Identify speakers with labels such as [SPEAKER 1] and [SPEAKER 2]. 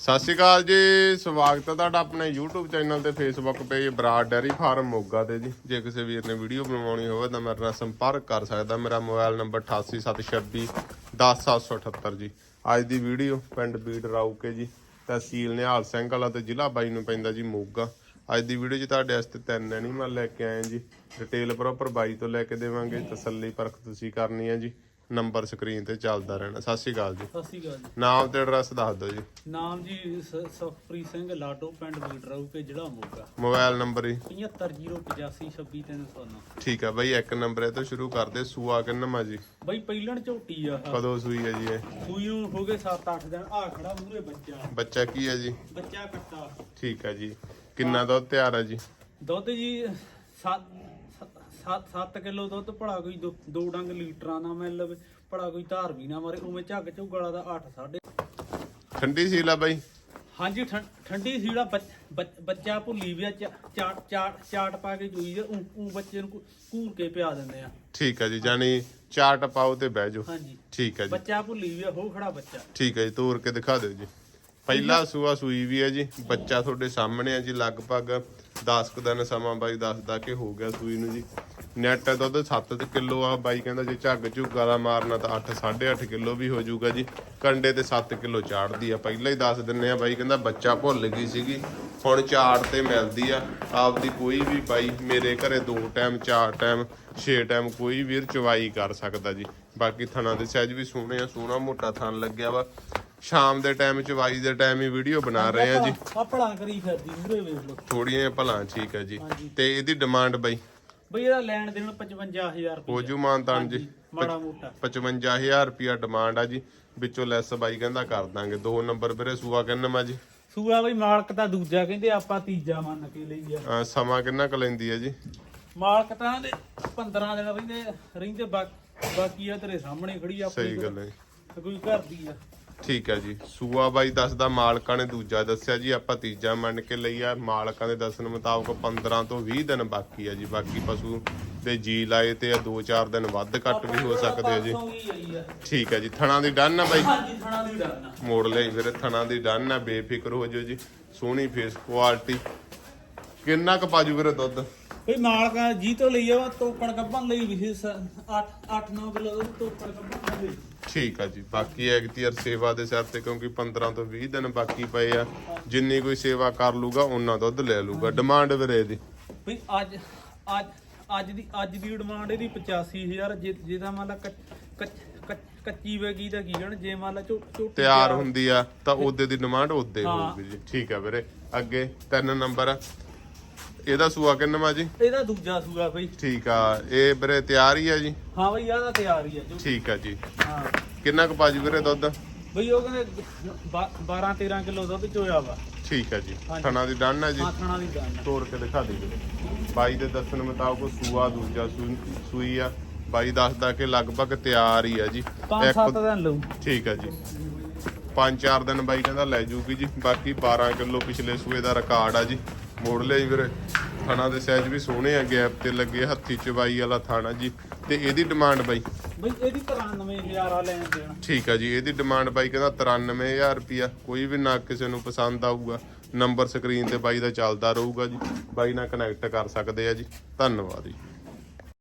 [SPEAKER 1] ਸਤਿ ਸ਼੍ਰੀ ਅਕਾਲ ਜੀ, ਸਵਾਗਤ ਹੈ ਤੁਹਾਡਾ ਆਪਣੇ YouTube ਚੈਨਲ ਤੇ, Facebook page Brar dairy farm Moga ਤੇ ਜੀ। ਜੇ ਕਿਸੇ ਵੀਰ ਨੇ ਵੀਡੀਓ ਬਣਵਾਉਣੀ ਹੋਵੇ ਤਾਂ ਮੇਰੇ ਨਾਲ ਸੰਪਰਕ ਕਰ ਸਕਦਾ। ਮੇਰਾ ਮੋਬਾਈਲ ਨੰਬਰ 8876 10778 ਜੀ। ਅੱਜ ਦੀ ਵੀਡੀਓ ਪਿੰਡ ਬੀੜ ਰਾਊਕੇ ਜੀ, ਤਹਿਸੀਲ ਨਿਹਾਲ ਸਿੰਘ ਵਾਲਾ ਤੇ ਜ਼ਿਲ੍ਹਾ ਬਾਈ ਨੂੰ ਪੈਂਦਾ ਜੀ ਮੋਗਾ। ਅੱਜ ਦੀ ਵੀਡੀਓ 'ਚ ਤੁਹਾਡੇ ਵਾਸਤੇ ਤਿੰਨ ਐਨੀਮਲ ਲੈ ਕੇ ਆਏ ਜੀ। ਡਿਟੇਲ ਪ੍ਰੋਪਰ ਬਾਈ ਤੋਂ ਲੈ ਕੇ ਦੇਵਾਂਗੇ। ਤਸੱਲੀ ਪਰਖ ਤੁਸੀਂ ਕਰਨੀ ਹੈ ਜੀ। ਨੰਬਰ ਸਕਰੀਨ ਤੇ ਚੱਲਦਾ ਰਹਿਣਾ। ਸਤਿ ਸ਼੍ਰੀ ਅਕਾਲ ਜੀ।
[SPEAKER 2] ਸਤਿ ਸ਼੍ਰੀ ਅਕਾਲ ਜੀ।
[SPEAKER 1] ਨਾਮ ਤੇ ਐਡਰੈਸ ਦੱਸ ਦਿਓ ਜੀ।
[SPEAKER 2] ਨਾਮ ਜੀ ਸ- ਸੁਖਪ੍ਰੀਤ ਸਿੰਘ ਲਾਡੋ ਪਿੰਡ ਬੀਟਰਾਉ ਕੇ ਜਿਹੜਾ ਮੋਗਾ।
[SPEAKER 1] ਮੋਬਾਈਲ ਨੰਬਰ ਜੀ।
[SPEAKER 2] 7508526309
[SPEAKER 1] ਠੀਕ ਆ ਬਾਈ ਇੱਕ ਨੰਬਰ ਇਹ ਤੋਂ ਸ਼ੁਰੂ ਕਰਦੇ ਸੂਆ ਕਿੰਨਮਾ ਜੀ।
[SPEAKER 2] ਬਈ ਪਹਿਲਣ ਝੋਟੀ ਆ। ਆਹ।
[SPEAKER 1] ਕਦੋਂ ਸੂਈ ਹੈ ਜੀ ਇਹ?
[SPEAKER 2] ਸੂਈ ਨੂੰ ਹੋ ਗਏ 7-8 ਦਿਨ। ਆ ਖੜਾ ਮੂਰੇ ਬੱਚਾ।
[SPEAKER 1] ਬੱਚਾ ਕੀ ਹੈ ਜੀ?
[SPEAKER 2] ਬੱਚਾ ਕੱਟਾ।
[SPEAKER 1] ਠੀਕ ਆ ਜੀ। ਕਿੰਨਾ ਦੁੱਧ ਤਿਆਰ ਹੈ ਜੀ?
[SPEAKER 2] ਦੁੱਧ ਜੀ 7 7 ਕਿਲੋ ਦੁੱਧ ਭਲਾ ਕੋਈ ਦੋ ਦੋ ਡੰਗ ਲੀਟਰਾਂ ਦਾ ਮਿਲ ਲਵੇ ਭਲਾ ਕੋਈ ਧਾਰ ਵੀ ਨਾ ਮਾਰੇ ਉਵੇਂ ਝੱਗ ਝੁਗਾਲਾ ਦਾ 8 ਸਾਢੇ
[SPEAKER 1] ਠੰਡੀ ਸੀਲ ਆ ਬਾਈ।
[SPEAKER 2] ਹਾਂਜੀ ਠੰਡੀ ਸੀੜਾ ਬੱਚ- ਭੁੱਲੀ ਵੀ ਚਾਟ ਚਾਟ ਚਾਟ ਪਾ ਕੇ ਜੂਈ ਜੇ ਉਹ ਬੱਚੇ ਨੂੰ ਘੂਰ ਕੇ ਪਿਆ ਦਿੰਦੇ ਆ।
[SPEAKER 1] ਠੀਕ ਆ ਜੀ ਜਾਨੀ ਚਾਟ ਪਾਓ ਤੇ ਬਹਿ ਜਾਓ।
[SPEAKER 2] ਹਾਂਜੀ।
[SPEAKER 1] ਠੀਕ ਆ ਜੀ।
[SPEAKER 2] ਬੱਚਾ ਭੁੱਲੀ ਵੀ ਆ, ਹੋ ਖੜਾ ਬੱਚਾ।
[SPEAKER 1] ਠੀਕ ਹੈ ਜੀ ਤੋਰ ਕੇ ਦਿਖਾ ਦਿਓ ਜੀ। ਪਹਿਲਾ ਸੂਆ ਸੂਈ ਵੀ ਹੈ ਜੀ। ਬੱਚਾ ਤੁਹਾਡੇ ਸਾਹਮਣੇ ਹੈ ਜੀ, ਲਗਭਗ 10 ਕੁ ਦਿਨ ਸਮਾਂ ਬਾਈ ਦੱਸਦਾ ਕਿ ਹੋ ਗਿਆ ਸੂਈ ਨੂੰ ਜੀ। ਨੈਟ ਦੁੱਧ 7 ਕਿਲੋ ਆ, ਬਾਈ ਕਹਿੰਦਾ ਜੇ ਝੱਗ ਝੁੱਗਾ ਦਾ ਮਾਰਨਾ ਤਾਂ 8 8.5 ਕਿਲੋ ਵੀ ਹੋ ਜਾਊਗਾ ਜੀ। ਕੰਡੇ ਤੇ 7 ਕਿਲੋ ਚਾੜਦੀ ਆ, ਪਹਿਲਾਂ ਹੀ ਦੱਸ ਦਿੰਨੇ ਆ ਬਾਈ ਕਹਿੰਦਾ ਬੱਚਾ ਭੁੱਲ ਗਈ ਸੀਗੀ। ਹੁਣ ਚਾੜ ਤੇ ਮਿਲਦੀ ਆ। ਆਪਦੀ ਕੋਈ ਵੀ ਬਾਈ, ਮੇਰੇ ਘਰੇ ਦੋ ਟਾਈਮ ਚਾਰ ਟਾਈਮ ਛੇ ਟਾਈਮ ਕੋਈ ਵੀਰ ਚਵਾਈ ਕਰ ਸਕਦਾ ਜੀ। ਬਾਕੀ ਥਣਾ ਦੇ ਸਾਈਜ਼ ਵੀ ਸੋਹਣੇ ਆ, ਸੋਹਣਾ ਮੋਟਾ ਥਣ ਲੱਗਿਆ ਵਾ। ਸ਼ਾਮ ਦੇ ਟਾਈਮ ਚਵਾਈ ਦੇ ਟਾਈਮ ਹੀ ਵੀਡੀਓ ਬਣਾ ਰਹੇ ਆ ਜੀ।
[SPEAKER 2] ਆਪਣਾ ਕਰੀ ਫਿਰਦੀ ਮੂਰੇ ਵੇਖ ਲਓ।
[SPEAKER 1] ਥੋੜੀਆਂ ਭਲਾਂ ਠੀਕ ਹੈ ਜੀ।
[SPEAKER 2] ਹਾਂਜੀ।
[SPEAKER 1] ਤੇ ਇਹਦੀ ਡਿਮਾਂਡ ਬਾਈ?
[SPEAKER 2] ਬਈ ਇਹਦਾ ਲੈਣ ਦੇਣ 55000 ਰੁਪਏ
[SPEAKER 1] ਹੋ ਜੂ ਮਾਨਤਾਨ ਜੀ।
[SPEAKER 2] ਮਾੜਾ ਮੋਟਾ।
[SPEAKER 1] 55000 ਰੁਪਿਆ ਡਿਮਾਂਡ ਆ ਜੀ। ਵਿੱਚੋਂ ਲੈਸ ਬਾਈ ਕਹਿੰਦਾ ਕਰ ਦਾਂਗੇ। ਦੋ ਨੰਬਰ ਵੀਰੇ ਸੂਆ ਕਹਿੰਦਾ ਮੈਂ ਜੀ?
[SPEAKER 2] ਸੂਆ ਬਈ ਮਾਲਕ ਤਾਂ ਦੂਜਾ ਕਹਿੰਦੇ ਆਪਾਂ ਤੀਜਾ ਮੰਨ ਕੇ ਲਈ ਆ
[SPEAKER 1] ਅਹ ਸਮਾਂ ਕਿੰਨਾ ਕੁ ਲੈਂਦੀ ਹੈ ਜੀ?
[SPEAKER 2] ਮਾਲਕ ਤਾਂ ਦੇ 15 ਦਿਨ ਰਹਿੰਦੇ ਰਹਿੰਦੇ ਬਾਕ- ਬਾਕੀ ਆ ਤੇਰੇ ਸਾਹਮਣੇ ਖੜੀ ਆ
[SPEAKER 1] ਸਹੀ ਗੱਲ ਹੈ
[SPEAKER 2] ਕੋਈ ਘਰ ਦੀ ਆ।
[SPEAKER 1] ਠੀਕ ਹੈ ਜੀ। ਸੂਆ ਬਾਈ ਦੱਸਦਾ ਮਾਲਕਾਂ ਨੇ ਦੂਜਾ ਦੱਸਿਆ ਜੀ ਆਪਾਂ ਤੀਜਾ ਮੰਨ ਕੇ ਲਈ ਆ ਮਾਲਕਾਂ ਦੇ ਦੱਸਣ ਮੁਤਾਬਕ 15 ਤੋਂ 20 ਦਿਨ ਬਾਕੀ ਆ ਜੀ। ਬਾਕੀ ਪਸ਼ੂ ਦੇ ਜੀ ਲਾਏ ਤੇ ਆ 2-4 ਦਿਨ ਵੱਧ ਘੱਟ ਵੀ ਹੋ ਸਕਦੇ ਆ ਜੀ। ਠੀਕ ਹੈ ਜੀ। ਥਣਾ ਦੀ ਡਨ ਆ ਬਾਈ?
[SPEAKER 2] ਹਾਂਜੀ ਥਣਾ ਦੀ
[SPEAKER 1] ਮੋੜ ਲਈ ਵੀਰੇ ਥਣਾ ਦੀ ਡਨ ਆ ਬੇਫਿਕਰ ਹੋ ਜਾਓ ਜੀ। ਸੋਹਣੀ ਫੇਸ ਕੁਆਲਿਟੀ ਕਿੰਨਾ ਕੁ ਪਾਜੂ ਵੀਰੇ ਦੁੱਧ?
[SPEAKER 2] ਬਈ ਮਾਲਕ ਜੀ ਤੋਂ ਲਈ ਆ ਤੋਕੜ ਕੱਪਾਂ ਲਈ ਵਿਸ਼ੇਸ਼ 8 8 9 ਕਿਲੋ ਦੁੱਧ ਤੋਕੜ ਕੱਪਾਂ ਲਈ।
[SPEAKER 1] ਠੀਕ ਆ ਜੀ ਬਾਕੀ ਐਗਤੀਅਰ ਸੇਵਾ ਦੇ ਸਿਰ ਤੇ ਕਿਉਂਕਿ 15 ਤੋਂ 20 ਦਿਨ ਬਾਕੀ ਪਏ ਆ ਜਿੰਨੀ ਕੋਈ ਸੇਵਾ ਕਰ ਲੂਗਾ ਉਹਨਾਂ ਦੁੱਧ ਲੈ ਲੂਗਾ ਡਿਮਾਂਡ ਵੀਰੇ ਦੀ
[SPEAKER 2] ਬਈ ਅੱਜ ਅੱਜ ਅੱਜ ਦੀ ਅੱਜ ਦੀ ਡਿਮਾਂਡ ਇਹਦੀ 85000 ਜੇ ਜਿਹਦਾ ਮੰਨ ਲਾ ਕੱਚ- ਵੇਗੀ ਦਾ ਕੀ ਕਹਿਣ ਜੇ ਮੰਨ ਲਾ ਝੋਟੀ
[SPEAKER 1] ਤਿਆਰ ਹੁੰਦੀ ਆ ਤਾਂ ਉਹਦੇ ਦੀ ਡਿਮਾਂਡ ਉਹਦੇ। ਹੋਊਗੀ ਜੀ। ਠੀਕ ਆ ਵੀਰੇ ਅੱਗੇ ਤਿੰਨ ਨੰਬਰ ਇਹਦਾ ਸੂਆ ਕਿੰਨਵਾ ਜੀ?
[SPEAKER 2] ਇਹਦਾ ਦੂਜਾ ਸੂਆ ਬਈ
[SPEAKER 1] ਠੀਕ ਆ ਇਹ ਵੀਰੇ ਤਿਆਰ ਹੀ ਆ ਜੀ?
[SPEAKER 2] ਹਾਂ ਬਈ ਆਹ ਤਾਂ ਤਿਆਰ ਹੀ ਆ ਜੋ।
[SPEAKER 1] ਠੀਕ ਆ ਜੀ।
[SPEAKER 2] ਹਾਂ।
[SPEAKER 1] ਕਿੰਨਾ ਕੁ ਪਾਜੂ ਵੀਰੇ ਦੁੱਧ?
[SPEAKER 2] ਬਈ ਉਹ ਕਹਿੰਦੇ 12 13 ਕਿਲੋ ਦੁੱਧ ਚੋਇਆ ਵਾ।
[SPEAKER 1] ਠੀਕ ਆ ਜੀ। ਥਣਾ ਦੀ ਡਨ ਆ ਜੀ?
[SPEAKER 2] ਹਾਂ ਥਣਾ ਦੀ ਗੱਲ
[SPEAKER 1] ਤੋੜ ਕੇ ਦਿਖਾ ਦੇ ਬਾਈ ਦੇ ਦੱਸਣ ਮੁਤਾਬਕ ਸੂਆ ਦੂਜਾ ਸੂਈ ਆ। ਬਾਈ ਦੱਸਦਾ ਕਿ ਲਗਭਗ ਤਿਆਰ ਹੀ ਆ ਜੀ।
[SPEAKER 2] 5-7 ਦਿਨ ਲਊ।
[SPEAKER 1] ਠੀਕ ਆ ਜੀ। ਪੰਜ ਚਾਰ ਦਿਨ ਬਾਈ ਕਹਿੰਦਾ ਲੈ ਜੂਗੀ ਜੀ। ਬਾਕੀ 12 ਕਿਲੋ ਪਿਛਲੇ ਸੂਏ ਦਾ ਰਿਕਾਰਡ ਆ ਜੀ। ਮੋੜ ਲਿਆ ਜੀ ਵੀਰੇ। ਥਣਾ ਦੇ ਸਾਈਜ਼ ਵੀ ਸੋਹਣੇ ਆ ਗੈਪ ਤੇ ਲੱਗੇ ਹੱਥੀ ਚਵਾਈ ਵਾਲਾ ਥਾਣਾ ਜੀ। ਤੇ ਇਹਦੀ ਡਿਮਾਂਡ ਬਾਈ?
[SPEAKER 2] ਬਈ ਇਹਦੀ 93000 ਆ ਲੈਣ ਦੇਣ।
[SPEAKER 1] ਠੀਕ ਆ ਜੀ ਇਹਦੀ ਡਿਮਾਂਡ ਬਾਈ ਕਹਿੰਦਾ 93000 ਰੁਪਿਆ ਕੋਈ ਵੀ ਨਾ ਕਿਸੇ ਨੂੰ ਪਸੰਦ ਆਊਗਾ। ਨੰਬਰ ਸਕਰੀਨ ਤੇ ਬਾਈ ਦਾ ਚੱਲਦਾ ਰਹੂਗਾ ਜੀ। ਬਾਈ ਨਾਲ ਕਨੈਕਟ ਕਰ ਸਕਦੇ ਆ ਜੀ। ਧੰਨਵਾਦ ਜੀ।